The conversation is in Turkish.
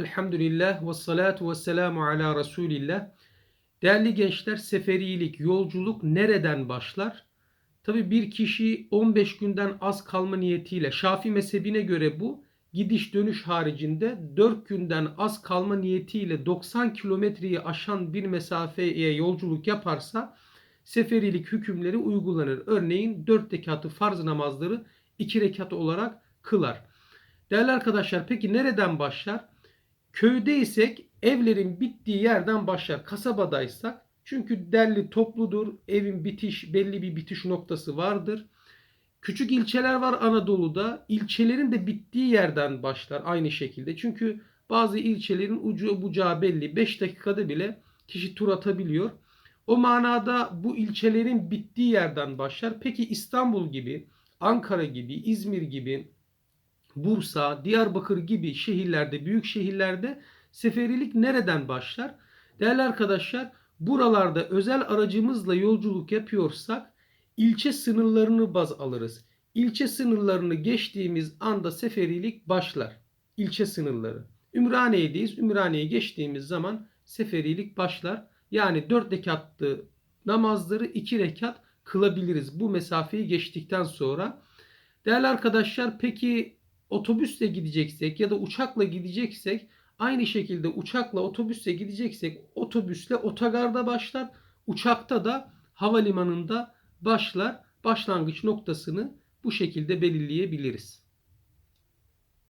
Elhamdülillah ve salatu ve selamu ala Resulillah. Değerli gençler seferilik, yolculuk nereden başlar? Tabi bir kişi 15 günden az kalma niyetiyle Şafi mezhebine göre bu gidiş dönüş haricinde 4 günden az kalma niyetiyle 90 kilometreyi aşan bir mesafeye yolculuk yaparsa seferilik hükümleri uygulanır. Örneğin 4 rekatı farz namazları 2 rekat olarak kılar. Değerli arkadaşlar peki nereden başlar? Köydeysek evlerin bittiği yerden başlar. Kasabadaysak çünkü derli topludur. Evin bitiş belli bir bitiş noktası vardır. Küçük ilçeler var Anadolu'da. İlçelerin de bittiği yerden başlar aynı şekilde. Çünkü bazı ilçelerin ucu bucağı belli. 5 dakikada bile kişi tur atabiliyor. O manada bu ilçelerin bittiği yerden başlar. Peki İstanbul gibi, Ankara gibi, İzmir gibi, Bursa, Diyarbakır gibi şehirlerde, büyük şehirlerde seferilik nereden başlar? Değerli arkadaşlar, buralarda özel aracımızla yolculuk yapıyorsak ilçe sınırlarını baz alırız. İlçe sınırlarını geçtiğimiz anda seferilik başlar. İlçe sınırları. Ümraniye'deyiz. Ümraniye'ye geçtiğimiz zaman seferilik başlar. Yani 4 rekatlı namazları 2 rekat kılabiliriz bu mesafeyi geçtikten sonra. Değerli arkadaşlar peki otobüsle gideceksek ya da uçakla gideceksek aynı şekilde uçakla otobüsle gideceksek otobüsle otogarda başlar. Uçakta da havalimanında başlar. Başlangıç noktasını bu şekilde belirleyebiliriz.